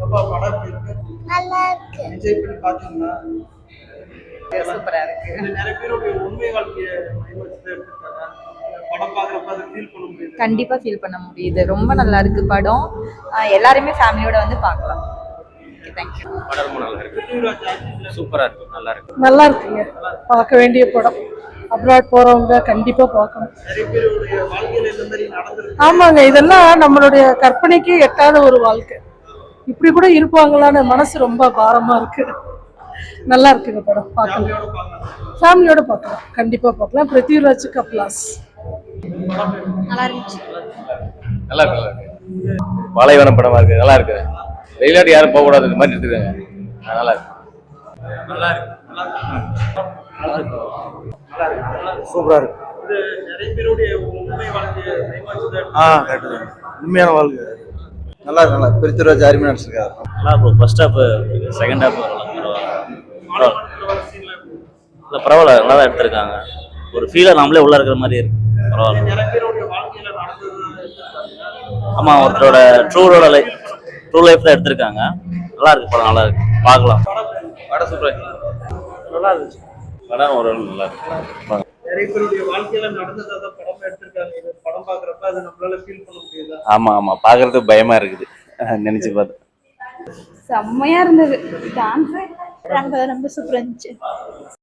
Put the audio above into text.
பாப்பா படம் எப்படி இருக்கு? நல்லா இருக்கு. விஜய் பண்ணி பாத்தீங்களா? சூப்பரா இருக்கு. இது நிறைய பேருடைய உண்மை வாழ்க்கையை மையம் வச்சு தான் எடுத்திருக்காங்க படம் பாக்குறப்ப அதை ஃபீல் பண்ண முடியுது. கண்டிப்பா ஃபீல் பண்ண முடியுது. ரொம்ப நல்லா இருக்கு படம். எல்லாருமே ஃபேமிலியோட வந்து பார்க்கலாம். ரொம்ப சூப்பரா இருக்கு. நல்லா இருக்கு. நல்லா இருக்குங்க. பார்க்க வேண்டிய படம். அப்ராட் போறவங்க கண்டிப்பா பார்க்கணும். ஆமாங்க இதெல்லாம் நம்மளுடைய கற்பனைக்கு எட்டாத ஒரு வாழ்க்கை. இப்படி கூட இருப்பாங்களான்னு மனசு ரொம்ப பாரமா இருக்கு. நல்லா இருக்குங்க படம் பார்க்கலாம். ஃபேமிலியோட பார்க்கலாம். ஃபேமிலியோட பார்க்கலாம் கண்டிப்பா பார்க்கலாம். பிருத்திவிராஜ் கப்லாஸ். நல்லா இருந்துச்சு. நல்லா இருக்கு நல்லா இருக்கு. பாலைவனம் படமா இருக்கு. நல்லா இருக்கு. வெளிநாட்டு யாரும் போக கூடாது இந்த மாதிரி எடுத்துக்காங்க. நல்லா இருக்கு. நல்லா இருக்கு சூப்பரா இருக்கு. இது நிறைய பேருடைய உண்மை கரெக்டு உண்மையான வாழ்க்கை. நல்லா இருக்கு நல்லா பிரித்திராஜ் அருமையாக நடிச்சிருக்காரு. நல்லா இருக்கும் ஃபர்ஸ்ட் ஹாஃப் செகண்ட் ஹாஃப் இல்லை பரவாயில்ல நல்லா தான் எடுத்திருக்காங்க. ஒரு ஃபீலர் நம்மளே உள்ள இருக்கிற மாதிரி இருக்கு. பரவாயில்ல. ஆமாம் ஒருத்தரோட ட்ரூரோட லைஃப் ட்ரூ லைஃப்ல எடுத்திருக்காங்க. நல்லா இருக்கு படம் நல்லா இருக்கு. பார்க்கலாம். படம் சூப்பரா நல்லா இருந்துச்சு. படம் ஓரளவு நல்லா இருக்கு. நிறைய பேருடைய வாழ்க்கையில நடந்ததை தான் படம் எடுத்திருக்காங்க. பாக்குறப்ப அதை நம்மளால ஃபீல் பண்ண முடியுதா? ஆமா ஆமா. பாக்குறதுக்கு பயமா இருக்குது. நினைச்சு பார்த்து. செம்மையா இருந்தது. டான்ஸ் ரொம்ப ரொம்ப சூப்பரா இருந்துச்சு.